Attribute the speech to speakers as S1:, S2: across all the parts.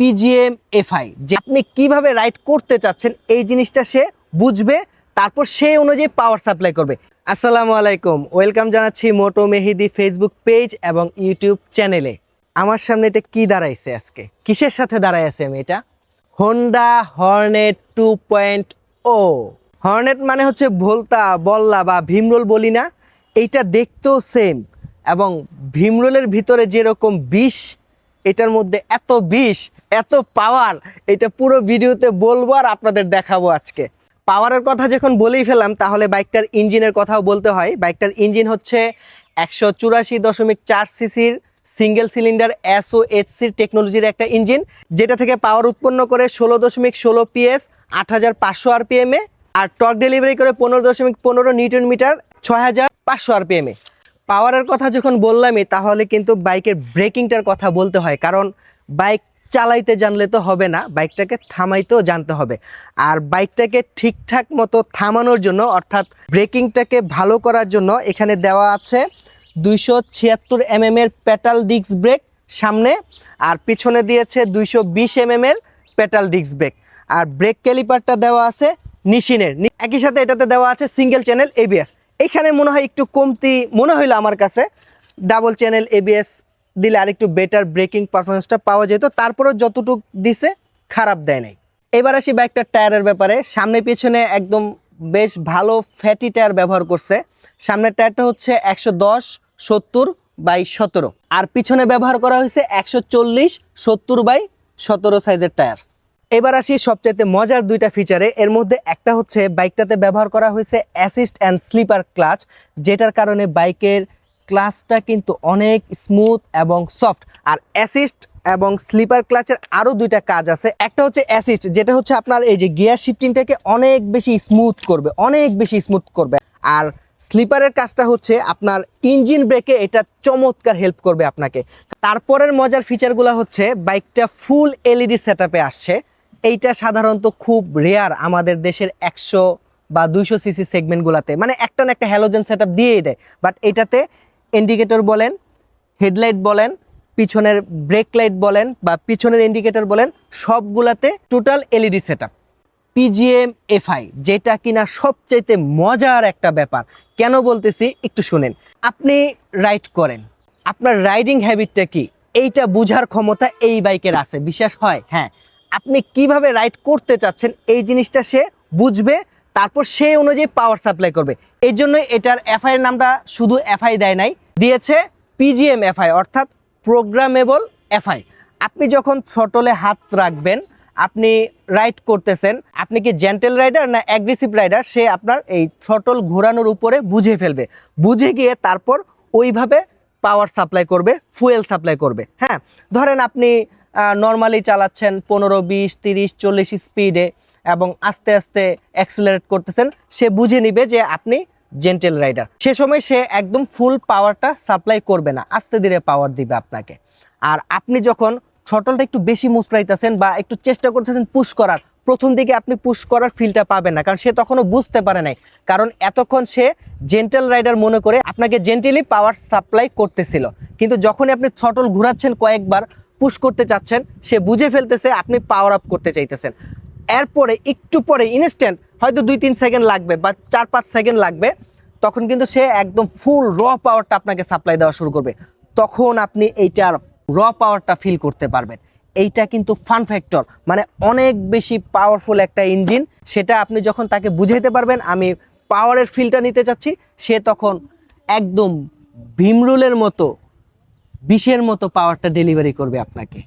S1: PGM FI যে আপনি কীভাবে রাইড করতে চাচ্ছেন, এই জিনিসটা সে বুঝবে, তারপর সে অনুযায়ী পাওয়ার সাপ্লাই করবে। আসসালামু আলাইকুম ওয়েলকাম জানাচ্ছি মোটো মেহেদি ফেসবুক পেজ এবং ইউটিউব চ্যানেলে আমার সামনে এটা কি দাঁড়াইছে আজকে? কিসের সাথে দাঁড়ায় আছে আমি এটা? Honda Hornet two point o Hornet মানে হচ্ছে ভোলতা, বল্লা বা ভীমরোল বলি না, এইটা দেখতেও সেম এবং ভীমরোলের ভিতরে যেরকম বিষ এটার মধ্যে এত বিষ, এত পাওয়ার এটা পুরো ভিডিওতে বলব আর আপনাদের দেখাবো আজকে। পাওয়ারের কথা যখন বলেই ফেলাম তাহলে বাইকটার ইঞ্জিনের কথাও বলতে হয়। বাইকটার ইঞ্জিন হচ্ছে একশো চুরাশি দশমিক চার সিসির সিঙ্গেল সিলিন্ডার এসও এইচসির টেকনোলজির একটা ইঞ্জিন যেটা থেকে পাওয়ার উৎপন্ন করে ষোলো দশমিক ষোলো পিএস আট হাজার পাঁচশো আরপিএমে আর টক ডেলিভারি করে পনেরো দশমিক পনেরো নিউটন মিটার ছয় হাজার পাঁচশো আরপিএমে পাওয়ারের কথা যখন বললামই, তাহলে কিন্তু বাইকের ব্রেকিংটার কথা বলতে হয়। কারণ বাইক চালাইতে জানলে তো হবে না, বাইকটাকে থামাইতেও জানতে হবে। আর বাইকটাকে ঠিকঠাক মতো থামানোর জন্য, অর্থাৎ ব্রেকিংটাকে ভালো করার জন্য এখানে দেওয়া আছে দুইশো ছিয়াত্তর এমএম এর পেটাল ডিস্ক ব্রেক সামনে, আর পিছনে দিয়েছে দুইশো বিশ এমএম এর পেটাল ডিস্ক ব্রেক। আর ব্রেক ক্যালিপারটা দেওয়া আছে নিশিনের। একই সাথে এটাতে দেওয়া আছে সিঙ্গেল চ্যানেল এবিএস এখানে মনে হয় একটু কমতি মনে হইল আমার কাছে। ডাবল চ্যানেল এবিএস দিলে আরেকটু বেটার ব্রেকিং পারফরমেন্সটা পাওয়া যেত। তারপরেও যতটুক দিছে, খারাপ দেয় নাই। এবার আসি বাইকটার টায়ারের ব্যাপারে। সামনে পিছনে একদম বেশ ভালো ফ্যাটি টায়ার ব্যবহার করছে। সামনের টায়ারটা হচ্ছে একশো দশ, সত্তর বাই সতেরো। আর পিছনে ব্যবহার করা হয়েছে একশো চল্লিশ, সত্তর বাই সতেরো সাইজের টায়ার। এবার আসি সবচাইতে মজার দুইটা ফিচারে এর মধ্যে একটা হচ্ছে বাইকটাতে ব্যবহার করা হয়েছে অ্যাসিস্ট অ্যান্ড স্লিপার ক্লাচ যেটার কারণে বাইকের ক্লাচটা কিন্তু অনেক স্মুথ এবং সফট আর অ্যাসিস্ট এবং স্লিপার ক্লাচের আরও দুইটা কাজ আছে। একটা হচ্ছে অ্যাসিস্ট যেটা হচ্ছে আপনার এই যে গিয়ার শিফটিংটাকে অনেক বেশি স্মুথ করবে, অনেক বেশি স্মুথ করবে। আর স্লিপারের কাজটা হচ্ছে আপনার ইঞ্জিন ব্রেকে এটা চমৎকার হেল্প করবে আপনাকে। তারপরের মজার ফিচারগুলো হচ্ছে বাইকটা ফুল এলইডি সেট আসছে। এইটা সাধারণত খুব রেয়ার আমাদের দেশের একশো বা দুইশো সিসি সেগমেন্টগুলোতে মানে একটা না একটা হ্যালোজেন সেট আপ দিয়েই দেয়। বাট এটাতে ইন্ডিকেটর বলেন হেডলাইট বলেন, পিছনের ব্রেক লাইট বলেন বা পিছনের ইন্ডিকেটর বলেন, সবগুলাতে total LED set up PGM FI যেটা কিনা সবচাইতে মজার একটা ব্যাপার। কেন বলতেছি? একটু শুনেন। আপনি রাইড করেন। আপনার রাইডিং হ্যাবিটটা কি? এইটা বুঝার ক্ষমতা এই বাইকের আছে। বিশ্বাস হয়? হ্যাঁ। আপনি কীভাবে রাইড করতে চাচ্ছেন, এই জিনিসটা সে বুঝবে, তারপর সে অনুযায়ী পাওয়ার সাপ্লাই করবে। এই জন্যই এটার এফআই এর নামটা শুধু এফআই দেয় নাই, দিয়েছে পিজিএম এফআই অর্থাৎ প্রোগ্রামেবল এফআই আপনি যখন থ্রটলে হাত রাখবেন, আপনি রাইড করতেছেন, আপনি কি জেন্টেল রাইডার না অ্যাগ্রেসিভ রাইডার সে আপনার এই থ্রটল ঘোরানোর উপরে বুঝে ফেলবে। বুঝে গিয়ে তারপর ওইভাবে পাওয়ার সাপ্লাই করবে ফুয়েল সাপ্লাই করবে। হ্যাঁ ধরেন আপনি নর্মালি চালাচ্ছেন পনেরো, বিশ, তিরিশ, চল্লিশ স্পিডে এবং আস্তে আস্তে অ্যাক্সিলারেট করতেছেন, সে বুঝে নিবে যে আপনি জেন্টেল রাইডার সে সময় সে একদম ফুল পাওয়ারটা সাপ্লাই করবে না, আস্তে ধীরে পাওয়ার দিবে আপনাকে। আর আপনি যখন থ্রটলটা একটু বেশি মুচড়াইতেছেন বা একটু চেষ্টা করতেছেন পুশ করার, প্রথম দিকে আপনি পুশ করার ফিলটা পাবেন না, কারণ সে তখনও বুঝতে পারে নাই। কারণ এতক্ষণ সে জেন্টেল রাইডার মনে করে আপনাকে জেন্টেলি পাওয়ার সাপ্লাই করতেছিল। কিন্তু যখনই আপনি থ্রটল ঘোরাচ্ছেন কয়েকবার পুশ করতে চাচ্ছেন, সে বুঝে ফেলতেছে, আপনি পাওয়ার আপ করতে চাইতেছেন। এরপরে, একটু পরে ইনস্ট্যান্ট হয়তো দুই তিন সেকেন্ড লাগবে বা চার পাঁচ সেকেন্ড লাগবে, তখন কিন্তু সে একদম ফুল র পাওয়ারটা আপনাকে সাপ্লাই দেওয়া শুরু করবে। তখন আপনি এইটার র পাওয়ারটা ফিল করতে পারবেন। এইটা কিন্তু ফান ফ্যাক্টর মানে অনেক বেশি পাওয়ারফুল একটা ইঞ্জিন সেটা আপনি যখন তাকে বুঝাইতে পারবেন, আমি পাওয়ারের ফিলটা নিতে চাচ্ছি, সে তখন একদম ভীমরুলের মতো বিষের মতো পাওয়ারটা ডেলিভারি করবে আপনাকে।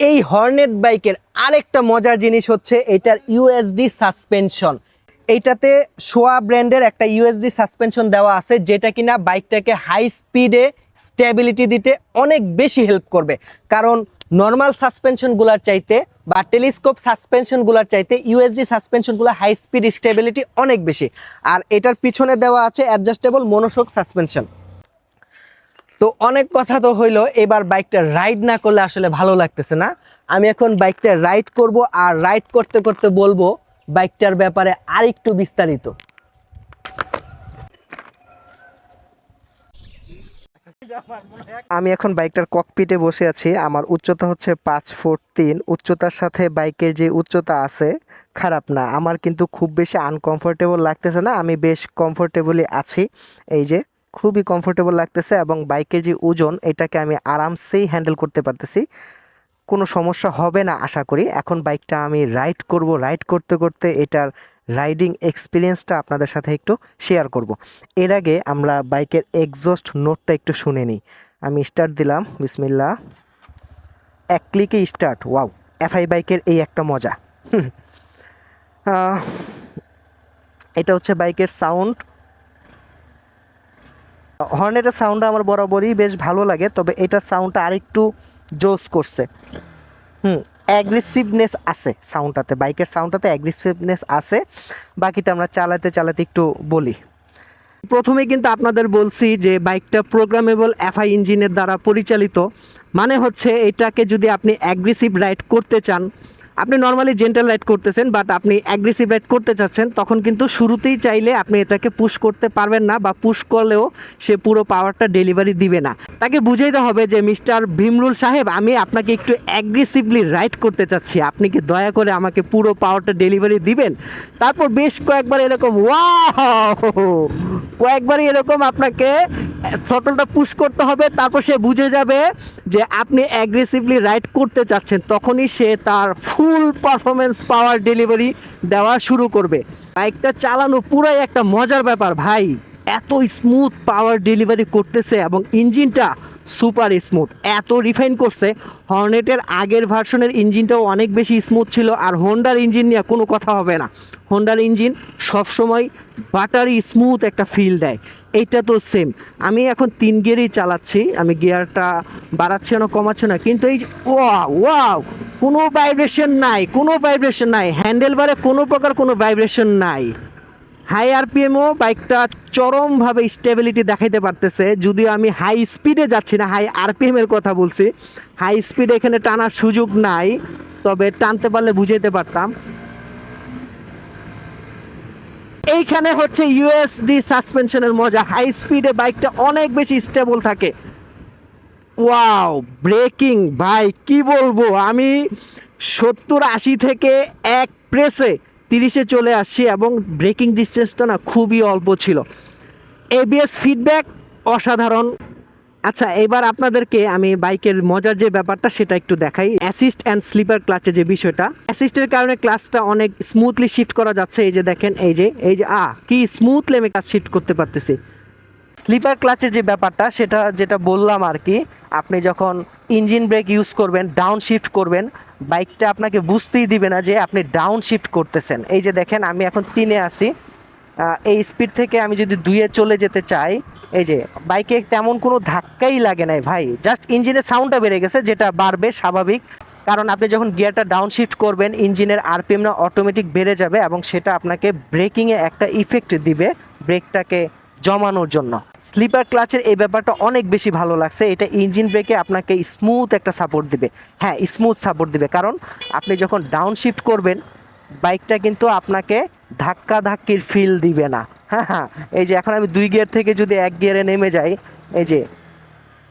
S1: এই হর্নেট বাইকের আরেকটা মজার জিনিস হচ্ছে এটার ইউএসডি সাসপেনশন এইটাতে সোয়া ব্র্যান্ডের একটা ইউএসডি সাসপেনশন দেওয়া আছে, যেটা কিনা বাইকটাকে হাই স্পিডে স্টেবিলিটি দিতে অনেক বেশি হেল্প করবে। কারণ নর্মাল সাসপেনশনগুলোর চাইতে বা টেলিস্কোপ সাসপেনশনগুলোর চাইতে ইউএসডি সাসপেনশনগুলো হাই স্পিড স্টেবিলিটি অনেক বেশি। আর এটার পিছনে দেওয়া আছে অ্যাডজাস্টেবল মনোশোক সাসপেনশন তো অনেক কথা তো হইল, এবার বাইকটা রাইড না করলে আসলে ভালো লাগতেছে না। আমি এখন বাইকটা রাইড করব আর রাইড করতে করতে বলব বাইকটার ব্যাপারে আরেকটু বিস্তারিত। আমি এখন বাইকটার ককপিটে বসে আছি। আমার উচ্চতা হচ্ছে পাঁচ ফুট তিন। উচ্চতার সাথে বাইকের যে উচ্চতা আছে, খারাপ না। আমার কিন্তু খুব বেশি আনকমফোর্টেবল লাগতেছে না। আমি বেশ কমফোর্টেবলি আছি। এই যে খুবই কমফোর্টেবল লাগতেছে এবং বাইকের যে ওজন, এটাকে আমি আরামসেই হ্যান্ডেল করতে পারতেছি। কোনো সমস্যা হবে না, আশা করি। এখন বাইকটা আমি রাইড করব। রাইড করতে করতে এটার রাইডিং এক্সপিরিয়েন্সটা আপনাদের সাথে একটু শেয়ার করব। এর আগে আমরা বাইকের এক্সস্ট নোটটা একটু শুনে নিই। আমি স্টার্ট দিলাম। বিসমিল্লা এক ক্লিকে স্টার্ট ওয়াও এফআই বাইকের এই একটা মজা। এটা হচ্ছে বাইকের সাউন্ড হর্নেটের সাউন্ডটা আমার বরাবরই বেশ ভালো লাগে, তবে এটার সাউন্ডটা আরেকটু জোস করছে। হুম অ্যাগ্রেসিভনেস আছে সাউন্ডটাতে, বাইকের সাউন্ডটাতে অ্যাগ্রেসিভনেস আছে, বাকিটা আমরা চালাতে চালাতে একটু বলি। প্রথমে কিন্তু আপনাদের বলছি যে বাইকটা প্রোগ্রামেবল এফআই ইঞ্জিনের দ্বারা পরিচালিত মানে হচ্ছে এটাকে যদি আপনি অ্যাগ্রেসিভ রাইড করতে চান আপনি নর্মালি জেন্টাল রাইড করতেছেন বাট আপনি অ্যাগ্রেসিভ রাইড করতে চাচ্ছেন, তখন কিন্তু শুরুতেই চাইলে আপনি এটাকে পুশ করতে পারবেন না, বা পুশ করলেও সে পুরো পাওয়ারটা ডেলিভারি দিবে না। তাকে বুঝাইতে হবে যে মিস্টার ভীমরুল সাহেব, আমি আপনাকে একটু অ্যাগ্রেসিভলি রাইড করতে চাচ্ছি। আপনি কি দয়া করে আমাকে পুরো পাওয়ারটা ডেলিভারি দিবেন? তারপর বেশ কয়েকবার এরকম ওয়াও কয়েকবারই এরকম আপনাকে থ্রটলটা পুশ করতে হবে, তারপর সে বুঝে যাবে যে আপনি অ্যাগ্রেসিভলি রাইড করতে চাচ্ছেন, তখনই সে তার ফুল পারফরমেন্স পাওয়ার ডেলিভারি দেওয়া শুরু করবে। বাইকটা চালানো পুরাই একটা মজার ব্যাপার, ভাই। এত স্মুথ পাওয়ার ডেলিভারি করতেছে এবং ইঞ্জিনটা সুপার স্মুথ এত রিফাইন করছে। হর্নেটের আগের ভার্সনের ইঞ্জিনটাও অনেক বেশি স্মুথ ছিল আর হোন্ডার ইঞ্জিন নিয়ে কোনো কথা হবে না। হোন্ডার ইঞ্জিন সবসময় বাটারি স্মুথ একটা ফিল দেয়। এইটা তো সেম আমি এখন তিন গিয়ারই চালাচ্ছি। আমি গিয়ারটা বাড়াচ্ছি না, কমাচ্ছি না। কিন্তু এই ওয়াও ওয়াও কোনো ভাইব্রেশন নাই, কোনো ভাইব্রেশন নাই। হ্যান্ডেল বারে কোনো প্রকার কোনো ভাইব্রেশন নাই। হাই আরপিএমও বাইকটা চরমভাবে স্টেবিলিটি দেখাইতে পারতেছে। যদিও আমি হাই স্পিডে যাচ্ছি না হাই আরপিএমের কথা বলছি। হাই স্পিডে এখানে টানার সুযোগ নাই, তবে টানতে পারলে বুঝাইতে পারতাম। এইখানে হচ্ছে ইউএসডি সাসপেনশনের মজা। হাই স্পিডে বাইকটা অনেক বেশি স্টেবল থাকে। ওয়াও, ব্রেকিং, ভাই, কি বলব? আমি সত্তর আশি থেকে এক প্রেসে তিরিশে চলে আসছি এবং ব্রেকিং ডিস্টেন্সটা না খুবই অল্প ছিল। এবিএস ফিডব্যাক অসাধারণ। আচ্ছা এবার আপনাদেরকে আমি বাইকের মজার যে ব্যাপারটা সেটা একটু দেখাই। অ্যাসিস্ট অ্যান্ড স্লিপার ক্লাচে যে বিষয়টা অ্যাসিস্টের কারণে ক্লাসটা অনেক স্মুথলি শিফট করা যাচ্ছে। এই যে দেখেন, এই যে এই যে আ কি স্মুথলি আমি ক্লাস শিফট করতে পারতেছি। স্লিপার ক্লাচের যে ব্যাপারটা, সেটা যেটা বললাম আর কি, আপনি যখন ইঞ্জিন ব্রেক ইউজ করবেন, ডাউন শিফট করবেন, বাইকটা আপনাকে বুঝতেই দিবে না যে আপনি ডাউন শিফট করতেছেন। এই যে দেখেন, আমি এখন তিনে আসি এই স্পিড থেকে আমি যদি দুইয়ে চলে যেতে চাই, এই যে বাইকে তেমন কোনো ধাক্কাই লাগে নাই ভাই। জাস্ট ইঞ্জিনের সাউন্ডটা বেড়ে গেছে, যেটা বাড়বে স্বাভাবিক। কারণ আপনি যখন গিয়ারটা ডাউন শিফট করবেন, ইঞ্জিনের আরপিএমটা অটোমেটিক বেড়ে যাবে এবং সেটা আপনাকে ব্রেকিংয়ে একটা ইফেক্ট দিবে। ব্রেকটাকে জমানোর জন্য। স্লিপার ক্লাচের এই ব্যাপারটা অনেক বেশি ভালো লাগছে। এটা ইঞ্জিন ব্রেকে আপনাকে স্মুথ একটা সাপোর্ট দিবে। হ্যাঁ স্মুথ সাপোর্ট দিবে। কারণ আপনি যখন ডাউন শিফট করবেন বাইকটা কিন্তু আপনাকে ধাক্কা ধাক্কির ফিল দিবে না। হ্যাঁ হ্যাঁ এই যে এখন আমি দুই গিয়ার থেকে যদি এক গিয়ারে নেমে যাই, এই যে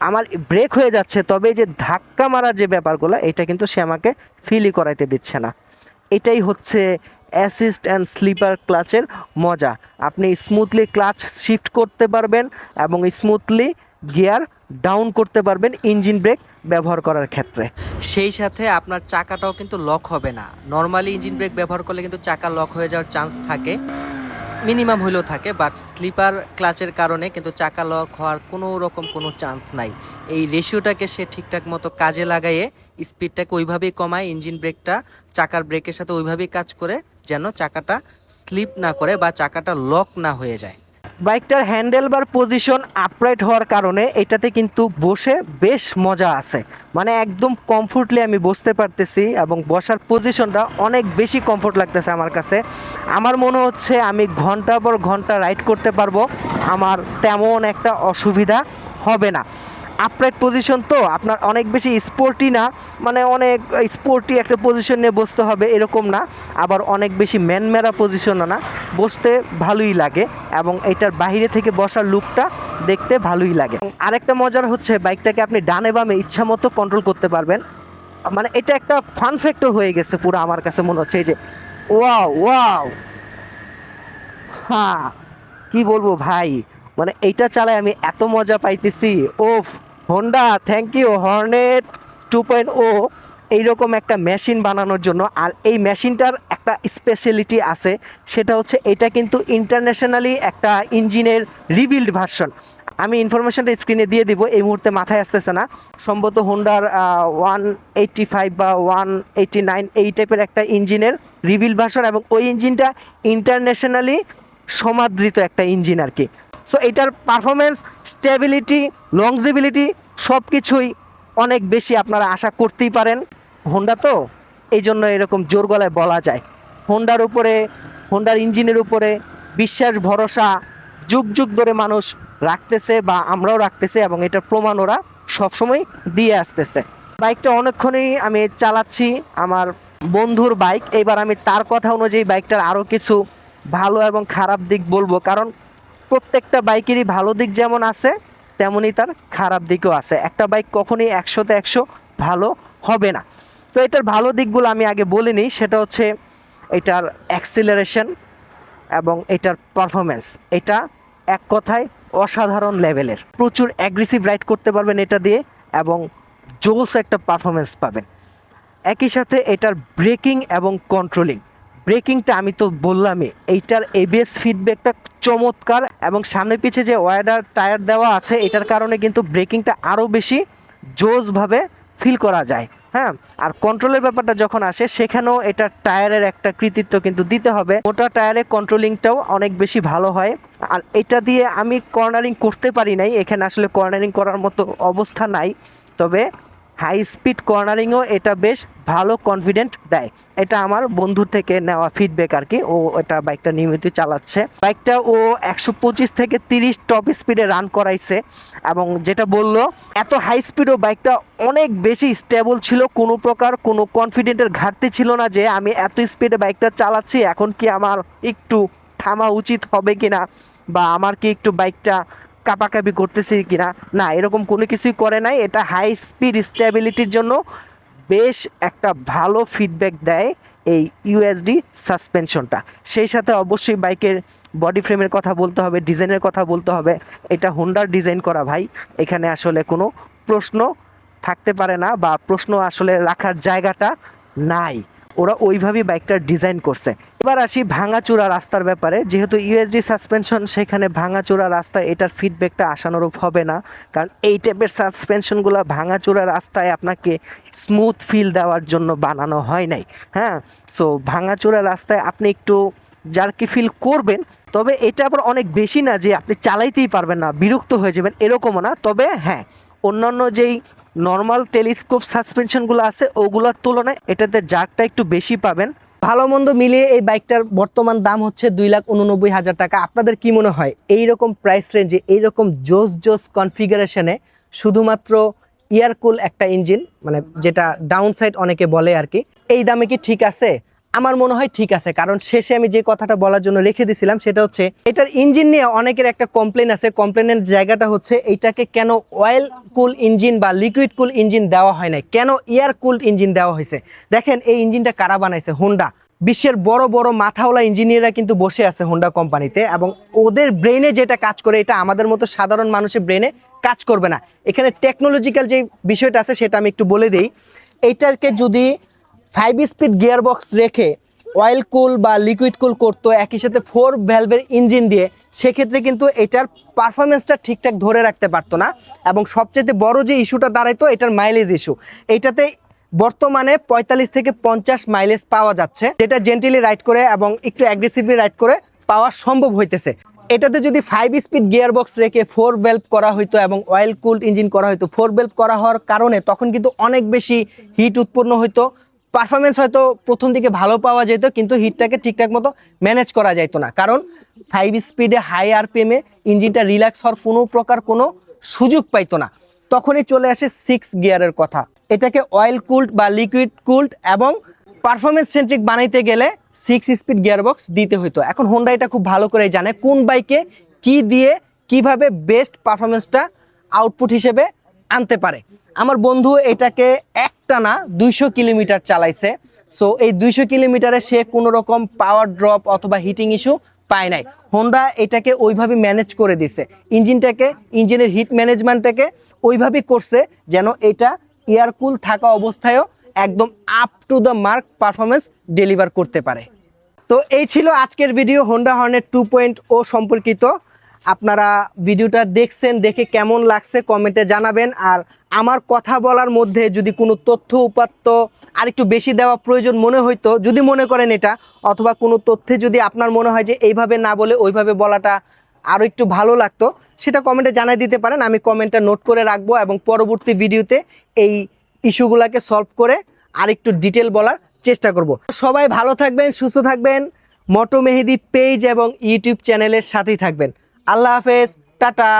S1: আমার ব্রেক হয়ে যাচ্ছে, তবে যে ধাক্কা মারার যে ব্যাপারগুলো, এটা কিন্তু সে আমাকে ফিলই করাইতে দিচ্ছে না। এটাই হচ্ছে অ্যাসিস্ট অ্যান্ড স্লিপার ক্লাচের মজা। আপনি স্মুথলি ক্লাচ শিফট করতে পারবেন এবং স্মুথলি গিয়ার ডাউন করতে পারবেন ইঞ্জিন ব্রেক ব্যবহার করার ক্ষেত্রে। সেই সাথে আপনার চাকাটাও কিন্তু লক হবে না। নর্মালি ইঞ্জিন ব্রেক ব্যবহার করলে কিন্তু চাকা লক হয়ে যাওয়ার চান্স থাকে। মিনিমাম হলেও থাকে বাট স্লিপার ক্লাচের কারণে কিন্তু চাকা লক হওয়ার কোনো রকম কোনো চান্স নাই। এই রেশিওটাকে সে ঠিকঠাক মতো কাজে লাগাইয়ে স্পিডটাকে ওইভাবেই কমায় ইঞ্জিন ব্রেকটা চাকার ব্রেকের সাথে ওইভাবেই কাজ করে, যেন চাকাটা স্লিপ না করে বা চাকাটা লক না হয়ে যায়। বাইকটার হ্যান্ডেল বার পজিশন আপরাইট হওয়ার কারণে এটাতে কিন্তু বসে বেশ মজা আছে। মানে একদম কমফোর্টলি আমি বসতে পারতেছি এবং বসার পজিশনটা অনেক বেশি কমফোর্ট লাগতেছে আমার কাছে। আমার মনে হচ্ছে আমি ঘণ্টা পর ঘণ্টা রাইড করতে পারব। আমার তেমন একটা অসুবিধা হবে না। আপরাইট পজিশন তো আপনার অনেক বেশি স্পোর্টি না মানে অনেক স্পোর্টি একটা পজিশন নিয়ে বসতে হবে এরকম না, আবার অনেক বেশি ম্যানমেরা পজিশনও না, বসতে ভালোই লাগে এবং এটার বাইরে থেকে বসার লুকটা দেখতে ভালোই লাগে। আরেকটা মজার হচ্ছে বাইকটাকে আপনি ডানে বামে ইচ্ছা মতো কন্ট্রোল করতে পারবেন। মানে এটা একটা ফান ফ্যাক্টর হয়ে গেছে পুরো আমার কাছে মনে হচ্ছে, এই যে, ওয়াও ওয়াও হ্যাঁ কি বলব ভাই মানে এইটা চালায় আমি এত মজা পাইতেছি, ওফ Honda thank you Hornet two point o এইরকম একটা মেশিন বানানোর জন্য। আর এই মেশিনটার একটা স্পেশালিটি আছে, সেটা হচ্ছে এটা কিন্তু ইন্টারন্যাশনালি একটা ইঞ্জিনের রিবিল্ড ভার্সন আমি ইনফরমেশনটা স্ক্রিনে দিয়ে দিব, এই মুহূর্তে মাথায় আসতেছে না। সম্ভবত হোন্ডার ওয়ান এইট্টি ফাইভ বা ওয়ান এইট্টি নাইন এই টাইপের একটা ইঞ্জিনের রিভিল ভার্সন এবং ওই ইঞ্জিনটা ইন্টারন্যাশনালি সমাদৃত একটা ইঞ্জিন আর কি। সো এটার পারফরমেন্স স্টেবিলিটি লংজিবিলিটি সব কিছুই অনেক বেশি আপনারা আশা করতেই পারেন। হোন্ডা তো এই জন্য এরকম জোর গলায় বলা যায়। হোন্ডার উপরে হোন্ডার ইঞ্জিনের উপরে বিশ্বাস, ভরসা যুগ যুগ ধরে মানুষ রাখতেছে বা আমরাও রাখতেছে এবং এটার প্রমাণ ওরা সবসময় দিয়ে আসতেছে। বাইকটা অনেকক্ষণই আমি চালাচ্ছি, আমার বন্ধুর বাইক এবার আমি তার কথা অনুযায়ী বাইকটার আরও কিছু ভালো এবং খারাপ দিক বলব। কারণ প্রত্যেকটা বাইকেরই ভালো দিক যেমন আছে তেমনই তার খারাপ দিকও আছে। একটা বাইক কখনই একশোতে একশো ভালো হবে না। তো এটার ভালো দিকগুলো আমি আগে বলিনি সেটা হচ্ছে এটার অ্যাক্সিলারেশন এবং এটার পারফরমেন্স এটা এক কথায় অসাধারণ লেভেলের প্রচুর অ্যাগ্রেসিভ রাইড করতে পারবেন এটা দিয়ে এবং জোস একটা পারফরমেন্স পাবেন। একই সাথে এটার ব্রেকিং এবং কন্ট্রোলিং ব্রেকিংটা আমি তো বললামই, এইটার এবিএস ফিডব্যাকটা চমৎকার এবং সামনে পিছে যে ওয়াইডার টায়ার দেওয়া আছে, এটার কারণে কিন্তু ব্রেকিংটা আরও বেশি জোজভাবে ফিল করা যায় হ্যাঁ? আর কন্ট্রোলের ব্যাপারটা যখন আসে, সেখানেও এটা টায়ারের একটা কৃতিত্ব কিন্তু দিতে হবে। মোটা টায়ারে কন্ট্রোলিংটাও অনেক বেশি ভালো হয়। আর এটা দিয়ে আমি কর্নারিং করতে পারি নাই, এখানে আসলে কর্নারিং করার মতো অবস্থা নাই। তবে হাই স্পিড কর্নারিংও এটা বেশ ভালো কনফিডেন্ট দেয়। এটা আমার বন্ধু থেকে নেওয়া ফিডব্যাক আর কি। ও এটা বাইকটা নিয়মিত চালাচ্ছে। বাইকটা ও একশো পঁচিশ থেকে তিরিশ টপ স্পিডে রান করাইছে এবং যেটা বলল, এত হাই স্পিডও বাইকটা অনেক বেশি স্টেবল ছিল। কোনো প্রকার কোনো কনফিডেন্টের ঘাটতি ছিল না যে আমি এত স্পিডে বাইকটা চালাচ্ছি, এখন কি আমার একটু থামা উচিত হবে কিনা? বা আমার কি একটু বাইকটা কাপাকাপি করতেছি কিনা? না না এরকম কোনো কিছুই করে নাই। এটা হাই স্পিড স্টেবিলিটির জন্য বেশ একটা ভালো ফিডব্যাক দেয় এই ইউএসডি সাসপেনশনটা সেই সাথে অবশ্যই বাইকের বডি ফ্রেমের কথা বলতে হবে ডিজাইনের কথা বলতে হবে। এটা হোন্ডার ডিজাইন করা ভাই। এখানে আসলে কোনো প্রশ্ন থাকতে পারে না বা প্রশ্ন আসলে রাখার জায়গাটা নাই। ওরা ওইভাবেই বাইকটা ডিজাইন করছে। এবার আসি ভাঙাচোরা রাস্তার ব্যাপারে। যেহেতু ইউএসডি সাসপেনশন সেখানে ভাঙাচোরা রাস্তা, এটার ফিডব্যাকটা আশানুরূপ হবে না। কারণ এই টাইপের সাসপেনশনগুলো ভাঙাচোরা রাস্তায় আপনাকে স্মুথ ফিল দেওয়ার জন্য বানানো হয় নাই। হ্যাঁ? সো ভাঙাচোরা রাস্তায় আপনি একটু জার্কি ফিল করবেন, তবে এটা আবার অনেক বেশি না যে আপনি চালাইতেই পারবেন না, বিরক্ত হয়ে যাবেন, এরকমও না। তবে হ্যাঁ অন্যান্য যেই নর্মাল টেলিস্কোপ সাসপেনশনগুলো আছে, ওগুলোর তুলনায় এটাতে জার্কটা একটু বেশি পাবেন। ভালো মন্দ মিলিয়ে এই বাইকটার বর্তমান দাম হচ্ছে দুই লাখ উননব্বই হাজার টাকা। আপনাদের কি মনে হয়? এই রকম প্রাইস রেঞ্জে এইরকম জোস জোস কনফিগারেশনে শুধুমাত্র ইয়ারকুল একটা ইঞ্জিন মানে যেটা ডাউন সাইড অনেকে বলে আর কি, এই দামে কি ঠিক আছে? আমার মনে হয় ঠিক আছে, কারণ শেষে আমি যে কথাটা বলার জন্য রেখে দিছিলাম সেটা হচ্ছে, এটার ইঞ্জিন নিয়ে অনেকের একটা কমপ্লেন আছে। কমপ্লেনের জায়গাটা হচ্ছে এইটাকে কেন অয়েল কুল ইঞ্জিন বা লিকুইড কুল ইঞ্জিন দেওয়া হয় নাই? কেন এয়ার কুলড ইঞ্জিন দেওয়া হয়েছে? দেখেন, এই ইঞ্জিনটা কারা বানাইছে? হোন্ডা বিশ্বের বড় বড় মাথাওয়ালা ইঞ্জিনিয়াররা কিন্তু বসে আছে হোন্ডা কোম্পানিতে এবং ওদের ব্রেনে যেটা কাজ করে, এটা আমাদের মতো সাধারণ মানুষের ব্রেনে কাজ করবে না। এখানে টেকনোলজিক্যাল যে বিষয়টা আছে সেটা আমি একটু বলে দিই। এইটাকে যদি ফাইভ স্পিড গিয়ার বক্স রেখে অয়েল কুল বা লিকুইড কুল করতো, একই সাথে ফোর ভ্যালভের ইঞ্জিন দিয়ে, সেক্ষেত্রে কিন্তু এটার পারফরমেন্সটা ঠিকঠাক ধরে রাখতে পারতো না এবং সবচেয়ে বড় যে ইস্যুটা দাঁড়াইতো, এটার মাইলেজ ইস্যু এইটাতে বর্তমানে পঁয়তাল্লিশ থেকে পঞ্চাশ মাইলেজ পাওয়া যাচ্ছে, যেটা জেন্টিলি রাইড করে এবং একটু অ্যাগ্রেসিভলি রাইড করে পাওয়া সম্ভব হইতেছে। এটাতে যদি ফাইভ স্পিড গিয়ার বক্স রেখে ফোর বেল্প করা হইতো এবং অয়েল কুলড ইঞ্জিন করা হইতো ফোর বেল্প করা হওয়ার কারণে তখন কিন্তু অনেক বেশি হিট উৎপন্ন হইতো পারফরমেন্স হয়তো প্রথম দিকে ভালো পাওয়া যেত, কিন্তু হিটটাকে ঠিকঠাক মতো ম্যানেজ করা যাইতো না। কারণ ফাইভ স্পিডে হাই আরপিএমে ইঞ্জিনটা রিল্যাক্স হওয়ার কোনো প্রকার কোনো সুযোগ পাইতো না। তখনই চলে আসে সিক্স গিয়ারের কথা। এটাকে অয়েল কুল্ড বা লিকুইড কুল্ড এবং পারফরমেন্স সেন্ট্রিক বানাইতে গেলে সিক্স স্পিড গিয়ারবক্স দিতে হতো এখন হোন্ডা এটা খুব ভালো করে জানে কোন বাইকে কি দিয়ে কীভাবে বেস্ট পারফরমেন্সটা আউটপুট হিসেবে আনতে পারে। আমার বন্ধু এটাকে একটা না দুইশো কিলোমিটার চালাইছে। সো এই দুইশো কিলোমিটারে সে কোনো রকম পাওয়ার ড্রপ অথবা হিটিং ইস্যু পায় নাই। হোন্ডা এটাকে ওইভাবে ম্যানেজ করে দিছে। ইঞ্জিনটাকে ইঞ্জিনের হিট ম্যানেজমেন্টটাকে ওইভাবেই করছে যেন এটা এয়ারকুল থাকা অবস্থায়ও একদম up to the mark performance deliver করতে পারে। তো এই ছিল আজকের ভিডিও হোন্ডা হর্নের টু পয়েন্ট ও সম্পর্কিত আপনারা ভিডিওটা দেখছেন, দেখে কেমন লাগছে কমেন্টে জানাবেন। আর আমার কথা বলার মধ্যে যদি কোনো তথ্য উপাত্ত আর একটু বেশি দেওয়া প্রয়োজন মনে হইতো, যদি মনে করেন এটা, অথবা কোনো তথ্যে যদি আপনার মনে হয় যে এইভাবে না বলে ওইভাবে বলাটা আরও একটু ভালো লাগতো, সেটা কমেন্টে জানাই দিতে পারেন। আমি কমেন্টটা নোট করে রাখব এবং পরবর্তী ভিডিওতে এই ইস্যুগুলোকে সলভ করে আর একটু ডিটেল বলার চেষ্টা করব। সবাই ভালো থাকবেন, সুস্থ থাকবেন। মটো মেহেদি পেজ এবং ইউটিউব চ্যানেলের সাথেই থাকবেন। আল্লাহ হাফেজ টাটা